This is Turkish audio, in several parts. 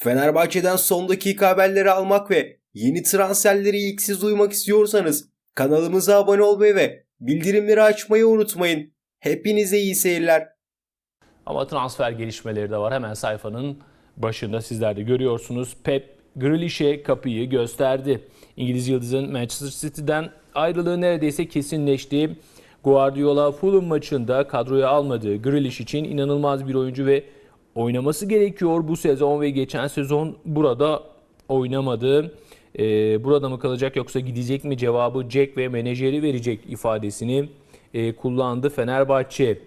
Fenerbahçe'den son dakika haberleri almak ve yeni transferleri ilk siz duymak istiyorsanız kanalımıza abone olmayı ve bildirimleri açmayı unutmayın. Hepinize iyi seyirler. Ama transfer gelişmeleri de var. Hemen sayfanın başında sizler de görüyorsunuz. Pep Grealish'e kapıyı gösterdi. İngiliz yıldızın Manchester City'den ayrılığı neredeyse kesinleşti. Guardiola Fulham maçında kadroya almadığı Grealish için inanılmaz bir oyuncu ve oynaması gerekiyor bu sezon ve geçen sezon burada oynamadı. Ee, burada mı kalacak yoksa gidecek mi cevabı Jack ve menajeri verecek ifadesini e, kullandı Fenerbahçe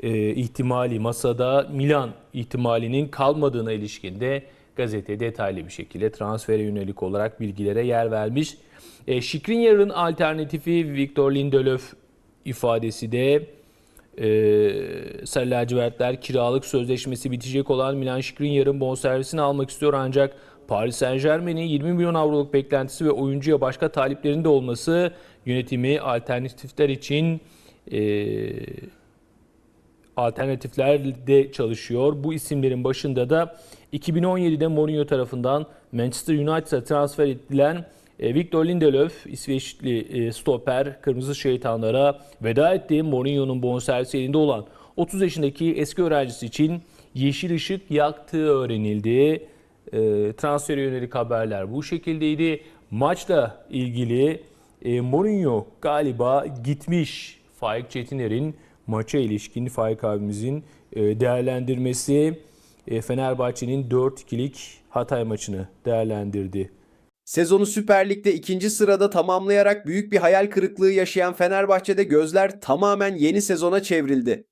e, ihtimali masada Milan ihtimalinin kalmadığına ilişkinde gazete detaylı bir şekilde transfere yönelik olarak bilgilere yer vermiş. E, Skriniar'ın alternatifi Victor Lindelöf ifadesi de e, Sarı lacivertler kiralık sözleşmesi bitecek olan Milan Skriniar'ın bonservisini almak istiyor ancak Paris Saint Germain'in 20 milyon avroluk beklentisi ve oyuncuya başka taliplerin de olması yönetimi alternatifler için e, alternatiflerde çalışıyor. Bu isimlerin başında da 2017'de Mourinho tarafından Manchester United'a transfer edilen Victor Lindelöf, İsveçli e, stoper, Kırmızı Şeytanlara veda etti. Mourinho'nun bonservisi elinde olan 30 yaşındaki eski öğrencisi için yeşil ışık yaktığı öğrenildi. E, transfere yönelik haberler bu şekildeydi. Maçla ilgili Mourinho galiba gitmiş. Faik Çetiner'in maça ilişkin Faik abimizin değerlendirmesi Fenerbahçe'nin 4-2'lik Hatay maçını değerlendirdi. Sezonu Süper Lig'de ikinci sırada tamamlayarak büyük bir hayal kırıklığı yaşayan Fenerbahçe'de gözler tamamen yeni sezona çevrildi.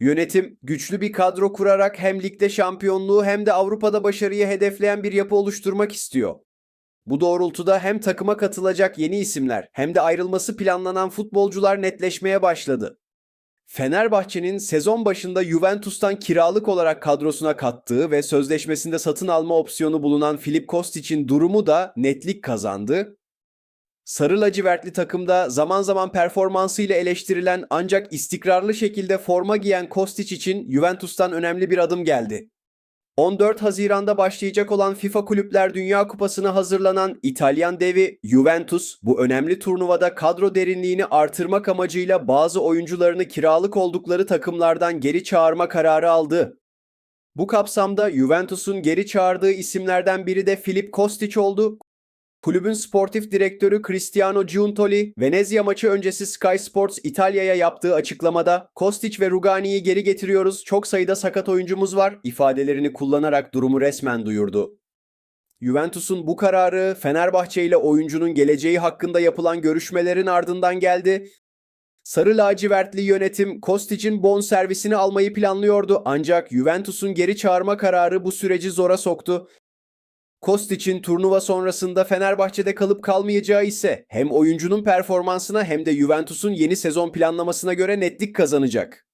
Yönetim güçlü bir kadro kurarak hem ligde şampiyonluğu hem de Avrupa'da başarıyı hedefleyen bir yapı oluşturmak istiyor. Bu doğrultuda hem takıma katılacak yeni isimler hem de ayrılması planlanan futbolcular netleşmeye başladı. Fenerbahçe'nin sezon başında Juventus'tan kiralık olarak kadrosuna kattığı ve sözleşmesinde satın alma opsiyonu bulunan Filip Kostic'in durumu da netlik kazandı. Sarı lacivertli takımda zaman zaman performansıyla eleştirilen ancak istikrarlı şekilde forma giyen Kostic için Juventus'tan önemli bir adım geldi. 14 Haziran'da başlayacak olan FIFA Kulüpler Dünya Kupası'na hazırlanan İtalyan devi Juventus bu önemli turnuvada kadro derinliğini artırmak amacıyla bazı oyuncularını kiralık oldukları takımlardan geri çağırma kararı aldı. Bu kapsamda Juventus'un geri çağırdığı isimlerden biri de Filip Kostic oldu. Kulübün sportif direktörü Cristiano Giuntoli, Venezia maçı öncesi Sky Sports İtalya'ya yaptığı açıklamada Kostic ve Rugani'yi geri getiriyoruz, çok sayıda sakat oyuncumuz var ifadelerini kullanarak durumu resmen duyurdu. Juventus'un bu kararı Fenerbahçe ile oyuncunun geleceği hakkında yapılan görüşmelerin ardından geldi. Sarı lacivertli yönetim Kostic'in bon servisini almayı planlıyordu ancak Juventus'un geri çağırma kararı bu süreci zora soktu. Kostic'in turnuva sonrasında Fenerbahçe'de kalıp kalmayacağı ise hem oyuncunun performansına hem de Juventus'un yeni sezon planlamasına göre netlik kazanacak.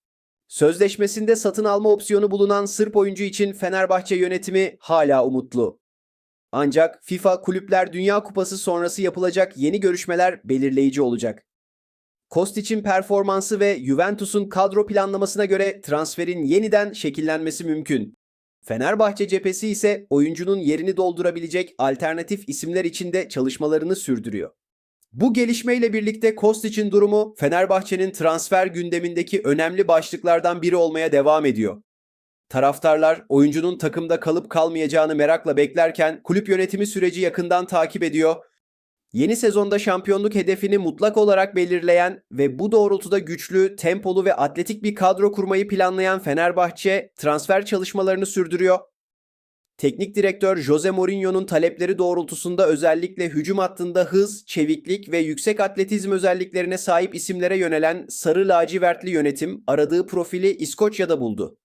Sözleşmesinde satın alma opsiyonu bulunan Sırp oyuncu için Fenerbahçe yönetimi hala umutlu. Ancak FIFA Kulüpler Dünya Kupası sonrası yapılacak yeni görüşmeler belirleyici olacak. Kostic'in performansı ve Juventus'un kadro planlamasına göre transferin yeniden şekillenmesi mümkün. Fenerbahçe cephesi ise oyuncunun yerini doldurabilecek alternatif isimler için de çalışmalarını sürdürüyor. Bu gelişmeyle birlikte Kostic'in durumu Fenerbahçe'nin transfer gündemindeki önemli başlıklardan biri olmaya devam ediyor. Taraftarlar oyuncunun takımda kalıp kalmayacağını merakla beklerken kulüp yönetimi süreci yakından takip ediyor Yeni sezonda şampiyonluk hedefini mutlak olarak belirleyen ve bu doğrultuda güçlü, tempolu ve atletik bir kadro kurmayı planlayan Fenerbahçe transfer çalışmalarını sürdürüyor. Teknik direktör Jose Mourinho'nun talepleri doğrultusunda özellikle hücum hattında hız, çeviklik ve yüksek atletizm özelliklerine sahip isimlere yönelen sarı lacivertli yönetim aradığı profili İskoçya'da buldu.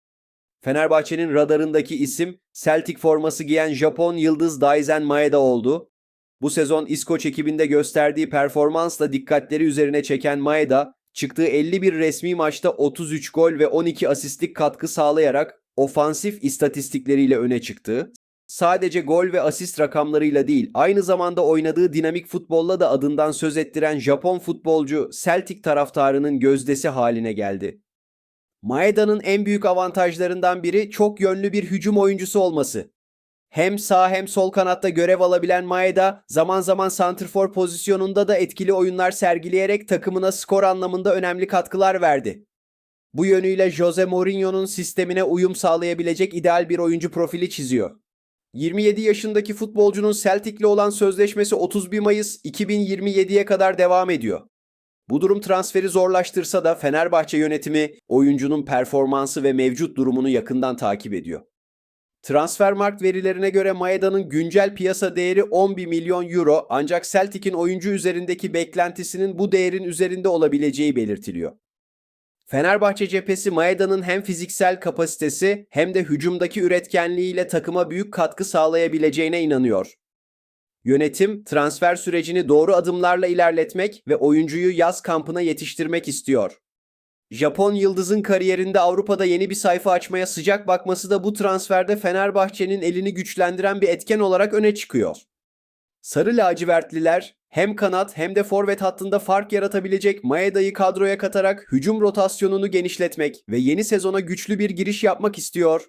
Fenerbahçe'nin radarındaki isim Celtic forması giyen Japon yıldız Daizen Maeda oldu bu sezon İskoç ekibinde gösterdiği performansla dikkatleri üzerine çeken Maeda, çıktığı 51 resmi maçta 33 gol ve 12 asistlik katkı sağlayarak ofansif istatistikleriyle öne çıktı. Sadece gol ve asist rakamlarıyla değil, aynı zamanda oynadığı dinamik futbolla da adından söz ettiren Japon futbolcu Celtic taraftarının gözdesi haline geldi. Maeda'nın en büyük avantajlarından biri çok yönlü bir hücum oyuncusu olması. Hem sağ hem sol kanatta görev alabilen Maeda zaman zaman santrfor pozisyonunda da etkili oyunlar sergileyerek takımına skor anlamında önemli katkılar verdi. Bu yönüyle Jose Mourinho'nun sistemine uyum sağlayabilecek ideal bir oyuncu profili çiziyor. 27 yaşındaki futbolcunun Celtic'le olan sözleşmesi 31 Mayıs 2027'ye kadar devam ediyor. Bu durum transferi zorlaştırsa da Fenerbahçe yönetimi oyuncunun performansı ve mevcut durumunu yakından takip ediyor. Transfermarkt verilerine göre Maeda'nın güncel piyasa değeri 11 milyon euro ancak Celtic'in oyuncu üzerindeki beklentisinin bu değerin üzerinde olabileceği belirtiliyor. Fenerbahçe cephesi Maeda'nın hem fiziksel kapasitesi hem de hücumdaki üretkenliğiyle takıma büyük katkı sağlayabileceğine inanıyor. Yönetim transfer sürecini doğru adımlarla ilerletmek ve oyuncuyu yaz kampına yetiştirmek istiyor. Japon yıldızın kariyerinde Avrupa'da yeni bir sayfa açmaya sıcak bakması da bu transferde Fenerbahçe'nin elini güçlendiren bir etken olarak öne çıkıyor. Sarı lacivertliler hem kanat hem de forvet hattında fark yaratabilecek Maeda'yı kadroya katarak hücum rotasyonunu genişletmek ve yeni sezona güçlü bir giriş yapmak istiyor.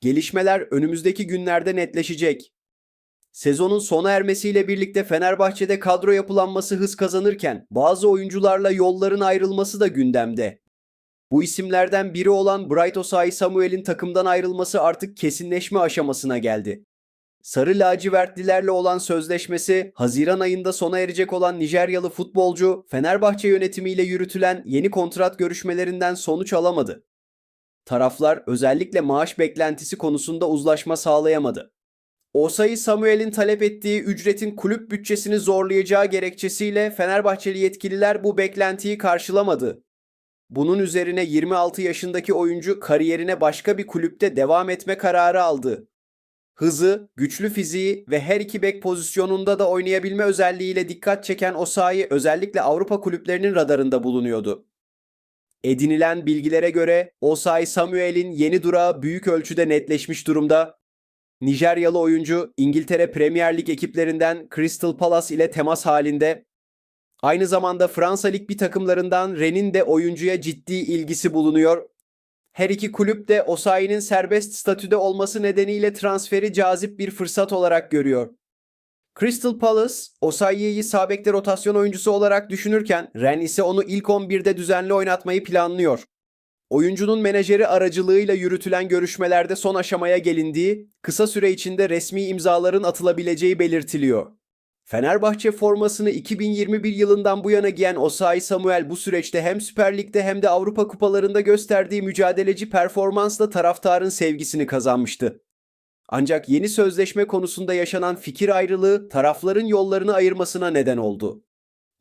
Gelişmeler önümüzdeki günlerde netleşecek. Sezonun sona ermesiyle birlikte Fenerbahçe'de kadro yapılanması hız kazanırken bazı oyuncularla yolların ayrılması da gündemde. Bu isimlerden biri olan Bright Osayi Samuel'in takımdan ayrılması artık kesinleşme aşamasına geldi. Sarı lacivertlilerle olan sözleşmesi Haziran ayında sona erecek olan Nijeryalı futbolcu Fenerbahçe yönetimiyle yürütülen yeni kontrat görüşmelerinden sonuç alamadı. Taraflar özellikle maaş beklentisi konusunda uzlaşma sağlayamadı. Osayi Samuel'in talep ettiği ücretin kulüp bütçesini zorlayacağı gerekçesiyle Fenerbahçeli yetkililer bu beklentiyi karşılamadı. Bunun üzerine 26 yaşındaki oyuncu kariyerine başka bir kulüpte devam etme kararı aldı. Hızı, güçlü fiziği ve her iki bek pozisyonunda da oynayabilme özelliğiyle dikkat çeken Osayi özellikle Avrupa kulüplerinin radarında bulunuyordu. Edinilen bilgilere göre Osayi Samuel'in yeni durağı büyük ölçüde netleşmiş durumda Nijeryalı oyuncu İngiltere Premier Lig ekiplerinden Crystal Palace ile temas halinde. Aynı zamanda Fransa Lig bir takımlarından Rennes'in de oyuncuya ciddi ilgisi bulunuyor. Her iki kulüp de Osayi'nin serbest statüde olması nedeniyle transferi cazip bir fırsat olarak görüyor. Crystal Palace, Osayi'yi sağ bekte rotasyon oyuncusu olarak düşünürken Rennes ise onu ilk 11'de düzenli oynatmayı planlıyor. Oyuncunun menajeri aracılığıyla yürütülen görüşmelerde son aşamaya gelindiği, kısa süre içinde resmi imzaların atılabileceği belirtiliyor. Fenerbahçe formasını 2021 yılından bu yana giyen Osayi Samuel bu süreçte hem Süper Lig'de hem de Avrupa kupalarında gösterdiği mücadeleci performansla taraftarın sevgisini kazanmıştı. Ancak yeni sözleşme konusunda yaşanan fikir ayrılığı tarafların yollarını ayırmasına neden oldu.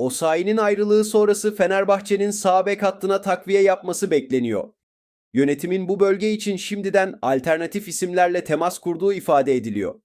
Osayi'nin ayrılığı sonrası Fenerbahçe'nin sağ bek hattına takviye yapması bekleniyor. Yönetimin bu bölge için şimdiden alternatif isimlerle temas kurduğu ifade ediliyor.